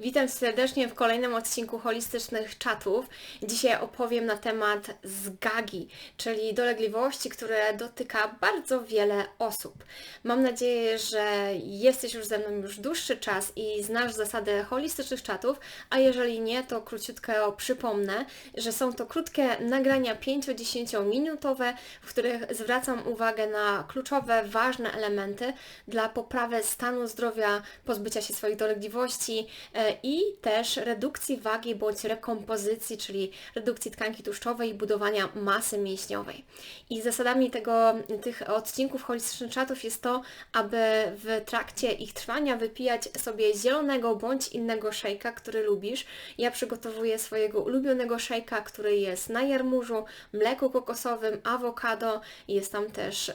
Witam serdecznie w kolejnym odcinku Holistycznych Czatów. Dzisiaj opowiem na temat zgagi, czyli dolegliwości, które dotyka bardzo wiele osób. Mam nadzieję, że jesteś już ze mną już dłuższy czas i znasz zasady holistycznych czatów, a jeżeli nie, to króciutko przypomnę, że są to krótkie nagrania 5-10 minutowe, w których zwracam uwagę na kluczowe, ważne elementy dla poprawy stanu zdrowia, pozbycia się swoich dolegliwości, e, i też redukcji wagi bądź rekompozycji, czyli redukcji tkanki tłuszczowej i budowania masy mięśniowej. I zasadami tego, tych odcinków holistycznych czatów jest to, aby w trakcie ich trwania wypijać sobie zielonego bądź innego szejka, który lubisz. Ja przygotowuję swojego ulubionego szejka, który jest na jarmużu, mleku kokosowym, awokado, jest tam też e,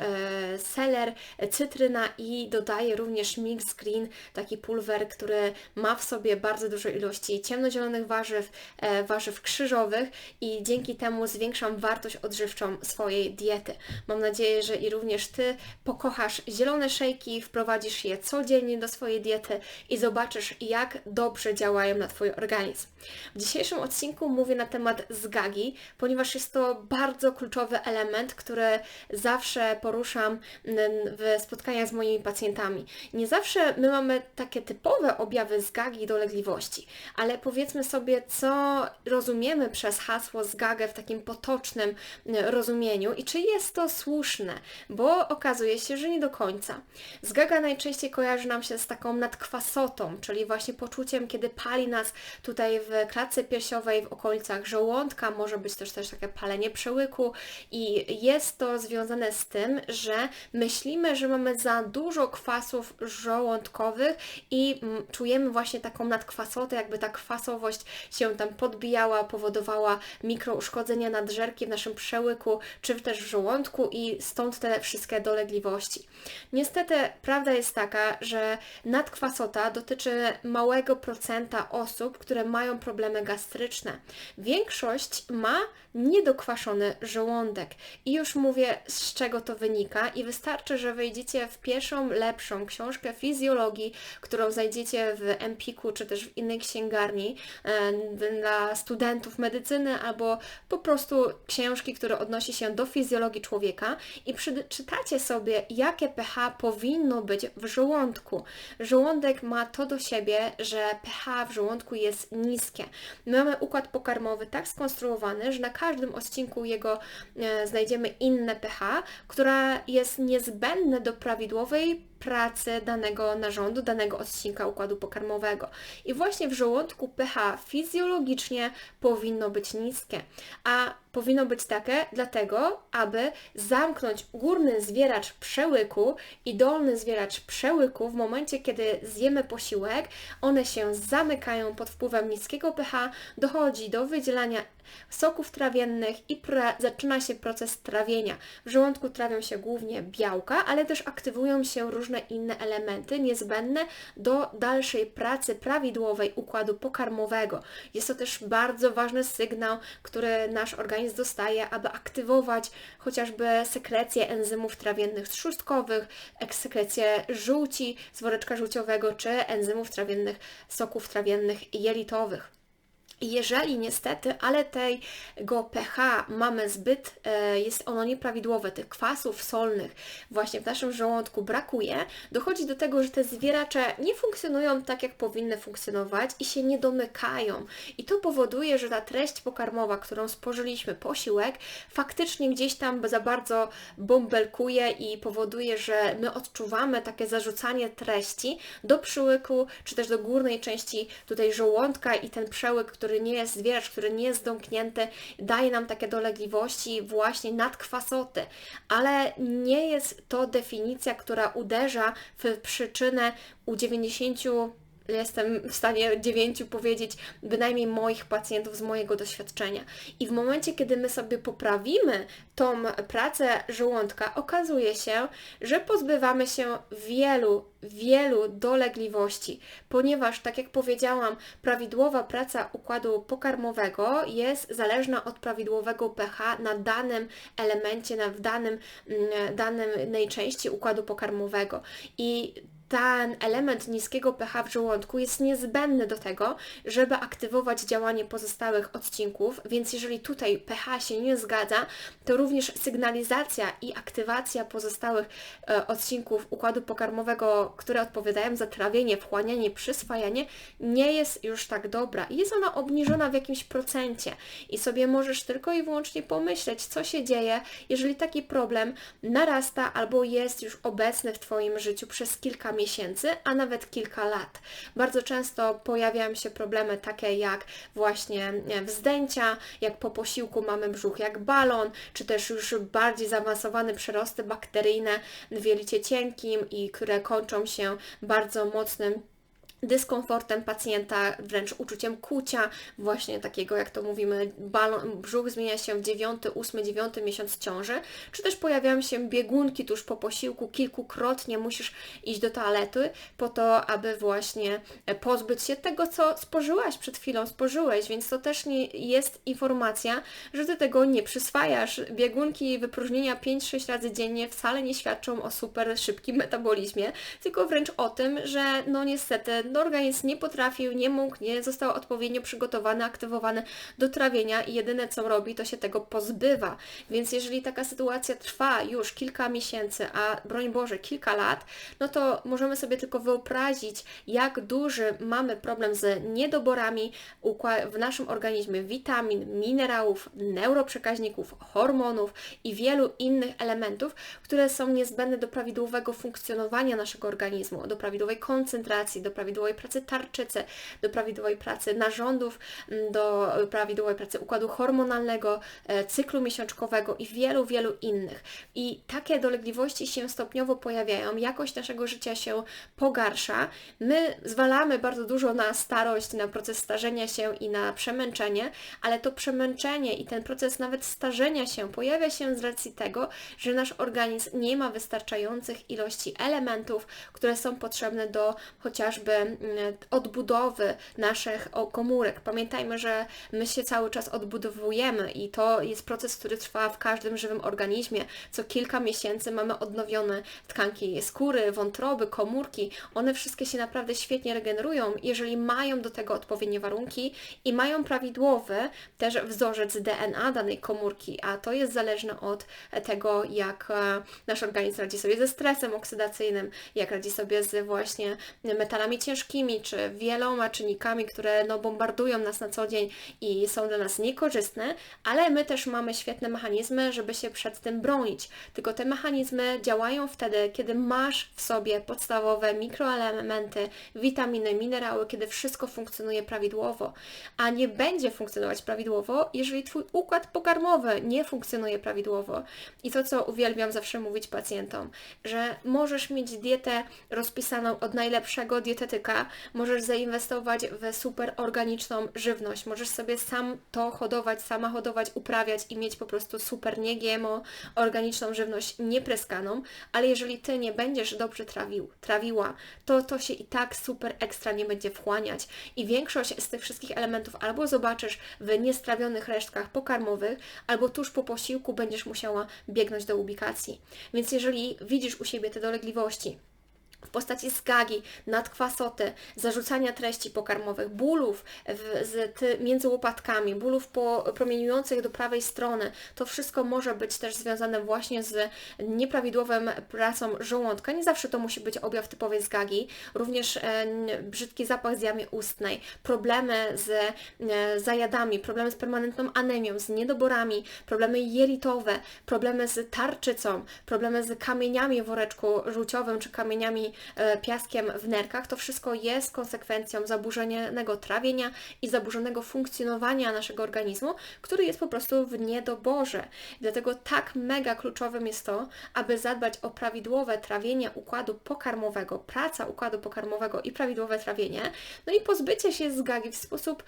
seler, cytryna i dodaję również mix green, taki pulwer, który ma w sobie bardzo dużo ilości ciemnozielonych warzyw, e, warzyw krzyżowych i dzięki temu zwiększam wartość odżywczą swojej diety. Mam nadzieję, że i również Ty pokochasz zielone szejki, wprowadzisz je codziennie do swojej diety i zobaczysz, jak dobrze działają na Twój organizm. W dzisiejszym odcinku mówię na temat zgagi, ponieważ jest to bardzo kluczowy element, który zawsze poruszam w spotkaniach z moimi pacjentami. Nie zawsze my mamy takie typowe objawy zgagi dolegliwości, Ale powiedzmy sobie, co rozumiemy przez hasło zgagę w takim potocznym e, rozumieniu i czy jest to słuszne, bo okazuje się, że nie do końca. Zgaga najczęściej kojarzy nam się z taką nadkwasotą, czyli właśnie poczuciem, kiedy pali nas tutaj w klatce piersiowej, w okolicach żołądka, może być też też takie palenie przełyku i jest to związane z tym, że myślimy, że mamy za dużo kwasów żołądkowych i mm, czujemy właśnie taką nadkwasotę kwasotę, jakby ta kwasowość się tam podbijała, powodowała mikrouszkodzenia nadżerki w naszym przełyku, czy też w żołądku i stąd te wszystkie dolegliwości. Niestety prawda jest taka, że nadkwasota dotyczy małego procenta osób, które mają problemy gastryczne. Większość ma niedokwaszony żołądek. I już mówię, z czego to wynika i wystarczy, że wejdziecie w pierwszą, lepszą książkę fizjologii, którą znajdziecie w Empiku czy też w innej księgarni e, dla studentów medycyny albo po prostu książki, które odnosi się do fizjologii człowieka i przeczytacie sobie, jakie pH powinno być w żołądku. Żołądek ma to do siebie, że pH w żołądku jest niskie. My mamy układ pokarmowy tak skonstruowany, że na każdym odcinku jego e, znajdziemy inne pH, która jest niezbędne do prawidłowej pracy danego narządu, danego odcinka układu pokarmowego. I właśnie w żołądku pH fizjologicznie powinno być niskie, a powinno być takie dlatego, aby zamknąć górny zwieracz przełyku i dolny zwieracz przełyku w momencie, kiedy zjemy posiłek, one się zamykają pod wpływem niskiego pH, dochodzi do wydzielania soków trawiennych i zaczyna się proces trawienia. W żołądku trawią się głównie białka, ale też aktywują się różne inne elementy niezbędne do dalszej pracy prawidłowej układu pokarmowego. Jest to też bardzo ważny sygnał, który nasz organizm dostaje, aby aktywować chociażby sekrecję enzymów trawiennych trzustkowych, sekrecję żółci z woreczka żółciowego czy enzymów trawiennych soków trawiennych jelitowych. Jeżeli niestety, ale tego pH mamy zbyt, e, jest ono nieprawidłowe, tych kwasów solnych właśnie w naszym żołądku brakuje, dochodzi do tego, że te zwieracze nie funkcjonują tak, jak powinny funkcjonować i się nie domykają. I to powoduje, że ta treść pokarmowa, którą spożyliśmy, posiłek, faktycznie gdzieś tam za bardzo bąbelkuje i powoduje, że my odczuwamy takie zarzucanie treści do przyłyku, czy też do górnej części tutaj żołądka i ten przełyk, który który nie jest zwieracz, który nie jest domknięty, daje nam takie dolegliwości właśnie nadkwasoty, ale nie jest to definicja, która uderza w przyczynę u 90 jestem w stanie dziewięciu powiedzieć bynajmniej moich pacjentów z mojego doświadczenia. I w momencie, kiedy my sobie poprawimy tą pracę żołądka, okazuje się, że pozbywamy się wielu, wielu dolegliwości, ponieważ, tak jak powiedziałam, prawidłowa praca układu pokarmowego jest zależna od prawidłowego pH na danym elemencie, na, w danym, mm, danym części układu pokarmowego. I ten element niskiego pH w żołądku jest niezbędny do tego, żeby aktywować działanie pozostałych odcinków, więc jeżeli tutaj pH się nie zgadza, to również sygnalizacja i aktywacja pozostałych e, odcinków układu pokarmowego, które odpowiadają za trawienie, wchłanianie, przyswajanie, nie jest już tak dobra. Jest ona obniżona w jakimś procencie i sobie możesz tylko i wyłącznie pomyśleć, co się dzieje, jeżeli taki problem narasta albo jest już obecny w Twoim życiu przez kilka miesięcy, a nawet kilka lat. Bardzo często pojawiają się problemy takie jak właśnie wzdęcia, jak po posiłku mamy brzuch jak balon, czy też już bardziej zaawansowane przerosty bakteryjne w jelicie cienkim i które kończą się bardzo mocnym dyskomfortem pacjenta, wręcz uczuciem kucia, właśnie takiego jak to mówimy, balon, brzuch zmienia się w 9, 8, 9 miesiąc ciąży, czy też pojawiają się biegunki tuż po posiłku, kilkukrotnie musisz iść do toalety po to, aby właśnie pozbyć się tego, co spożyłaś przed chwilą, spożyłeś, więc to też nie jest informacja, że Ty tego nie przyswajasz. Biegunki wypróżnienia 5-6 razy dziennie wcale nie świadczą o super szybkim metabolizmie, tylko wręcz o tym, że no niestety no organizm nie potrafił, nie mógł, nie został odpowiednio przygotowany, aktywowany do trawienia i jedyne co robi, to się tego pozbywa. Więc jeżeli taka sytuacja trwa już kilka miesięcy, a broń Boże, kilka lat, no to możemy sobie tylko wyobrazić, jak duży mamy problem z niedoborami w naszym organizmie witamin, minerałów, neuroprzekaźników, hormonów i wielu innych elementów, które są niezbędne do prawidłowego funkcjonowania naszego organizmu, do prawidłowej koncentracji, do prawidłowego prawidłowej pracy tarczycy, do prawidłowej pracy narządów, do prawidłowej pracy układu hormonalnego, e, cyklu miesiączkowego i wielu, wielu innych. I takie dolegliwości się stopniowo pojawiają, jakość naszego życia się pogarsza. My zwalamy bardzo dużo na starość, na proces starzenia się i na przemęczenie, ale to przemęczenie i ten proces nawet starzenia się pojawia się z racji tego, że nasz organizm nie ma wystarczających ilości elementów, które są potrzebne do chociażby odbudowy naszych komórek. Pamiętajmy, że my się cały czas odbudowujemy i to jest proces, który trwa w każdym żywym organizmie. Co kilka miesięcy mamy odnowione tkanki skóry, wątroby, komórki. One wszystkie się naprawdę świetnie regenerują, jeżeli mają do tego odpowiednie warunki i mają prawidłowy też wzorzec DNA danej komórki, a to jest zależne od tego, jak e, nasz organizm radzi sobie ze stresem oksydacyjnym, jak radzi sobie z właśnie metalami ciężkimi, ciężkimi, czy wieloma czynnikami, które no, bombardują nas na co dzień i są dla nas niekorzystne, ale my też mamy świetne mechanizmy, żeby się przed tym bronić. Tylko te mechanizmy działają wtedy, kiedy masz w sobie podstawowe mikroelementy, witaminy, minerały, kiedy wszystko funkcjonuje prawidłowo, a nie będzie funkcjonować prawidłowo, jeżeli Twój układ pokarmowy nie funkcjonuje prawidłowo. I to, co uwielbiam zawsze mówić pacjentom, że możesz mieć dietę rozpisaną od najlepszego dietetyka, możesz zainwestować w super organiczną żywność, możesz sobie sam to hodować, sama hodować, uprawiać i mieć po prostu super nie GMO, organiczną żywność niepreskaną, ale jeżeli Ty nie będziesz dobrze trawił, trawiła, to to się i tak super ekstra nie będzie wchłaniać. I większość z tych wszystkich elementów albo zobaczysz w niestrawionych resztkach pokarmowych, albo tuż po posiłku będziesz musiała biegnąć do ubikacji. Więc jeżeli widzisz u siebie te dolegliwości, w postaci skagi, nadkwasoty, zarzucania treści pokarmowych, bólów w, z, ty, między łopatkami, bólów po, promieniujących do prawej strony. To wszystko może być też związane właśnie z nieprawidłową pracą żołądka. Nie zawsze to musi być objaw typowej zgagi. Również e, brzydki zapach z jamy ustnej, problemy z e, zajadami, problemy z permanentną anemią, z niedoborami, problemy jelitowe, problemy z tarczycą, problemy z kamieniami w woreczku żółciowym czy kamieniami piaskiem w nerkach, to wszystko jest konsekwencją zaburzonego trawienia i zaburzonego funkcjonowania naszego organizmu, który jest po prostu w niedoborze. Dlatego tak mega kluczowym jest to, aby zadbać o prawidłowe trawienie układu pokarmowego, praca układu pokarmowego i prawidłowe trawienie, no i pozbycie się z gagi w sposób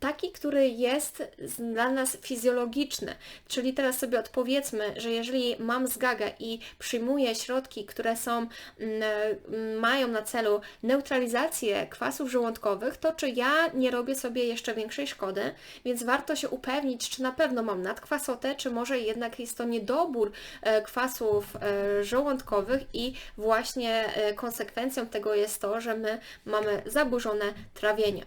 taki, który jest dla nas fizjologiczny. Czyli teraz sobie odpowiedzmy, że jeżeli mam zgagę i przyjmuję środki, które są, mm, mm, mają na celu neutralizację kwasów żołądkowych, to czy ja nie robię sobie jeszcze większej szkody, więc warto się upewnić, czy na pewno mam nadkwasotę, czy może jednak jest to niedobór e, kwasów e, żołądkowych i właśnie e, konsekwencją tego jest to, że my mamy zaburzone trawienie.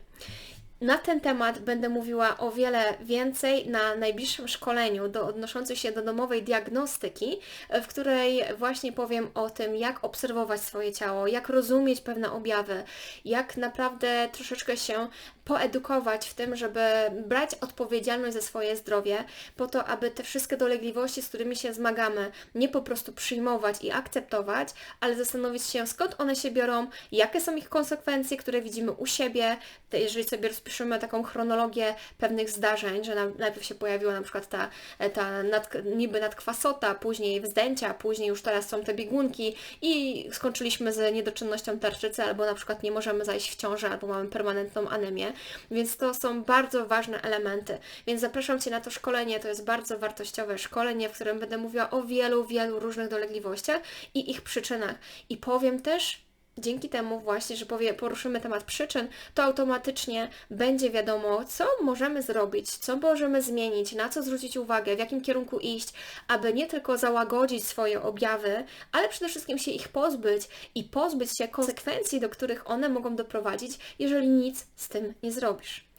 Na ten temat będę mówiła o wiele więcej na najbliższym szkoleniu do, odnoszącym się do domowej diagnostyki, w której właśnie powiem o tym, jak obserwować swoje ciało, jak rozumieć pewne objawy, jak naprawdę troszeczkę się poedukować w tym, żeby brać odpowiedzialność za swoje zdrowie, po to, aby te wszystkie dolegliwości, z którymi się zmagamy, nie po prostu przyjmować i akceptować, ale zastanowić się, skąd one się biorą, jakie są ich konsekwencje, które widzimy u siebie, jeżeli sobie rozpiszemy taką chronologię pewnych zdarzeń, że na, najpierw się pojawiła na przykład ta, ta nad, niby nadkwasota, później wzdęcia, później już teraz są te biegunki i skończyliśmy z niedoczynnością tarczycy, albo na przykład nie możemy zajść w ciążę, albo mamy permanentną anemię, więc to są bardzo ważne elementy. Więc zapraszam Cię na to szkolenie, to jest bardzo wartościowe szkolenie, w którym będę mówiła o wielu, wielu różnych dolegliwościach i ich przyczynach. I powiem też, dzięki temu właśnie, że powie, poruszymy temat przyczyn, to automatycznie będzie wiadomo, co możemy zrobić, co możemy zmienić, na co zwrócić uwagę, w jakim kierunku iść, aby nie tylko załagodzić swoje objawy, ale przede wszystkim się ich pozbyć i pozbyć się konsekwencji, do których one mogą doprowadzić, jeżeli nic z tym nie zrobisz.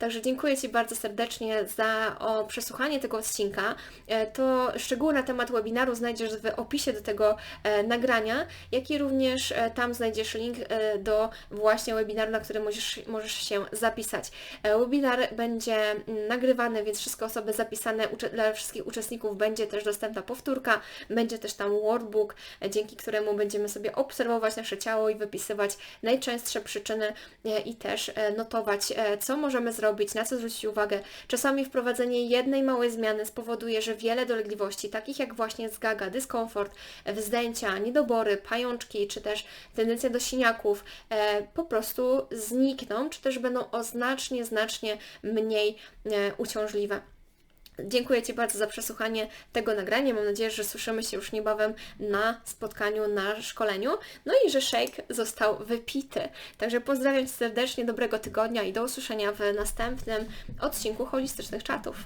Także dziękuję Ci bardzo serdecznie za o przesłuchanie tego odcinka. E, To szczegóły na temat webinaru znajdziesz w opisie do tego e, nagrania, jak i również e, tam znajdziesz link do właśnie webinaru, na który możesz, możesz się zapisać. Webinar będzie mm, nagrywany, więc wszystkie osoby zapisane, dla wszystkich uczestników będzie też dostępna powtórka, będzie też tam workbook, dzięki któremu będziemy sobie obserwować nasze ciało i wypisywać najczęstsze przyczyny i też notować, co możemy zrobić, na co zwrócić uwagę. Czasami wprowadzenie jednej małej zmiany spowoduje, że wiele dolegliwości, takich jak właśnie zgaga, dyskomfort, e, wzdęcia, niedobory, pajączki, czy też tendencja do siniaków, e, po prostu znikną, czy też będą o znacznie, znacznie mniej e, uciążliwe. Dziękuję Ci bardzo za przesłuchanie tego nagrania. Mam nadzieję, że słyszymy się już niebawem na spotkaniu, na szkoleniu. No i że shake został wypity. Także pozdrawiam Cię serdecznie, dobrego tygodnia i do usłyszenia w następnym odcinku Holistycznych Czatów.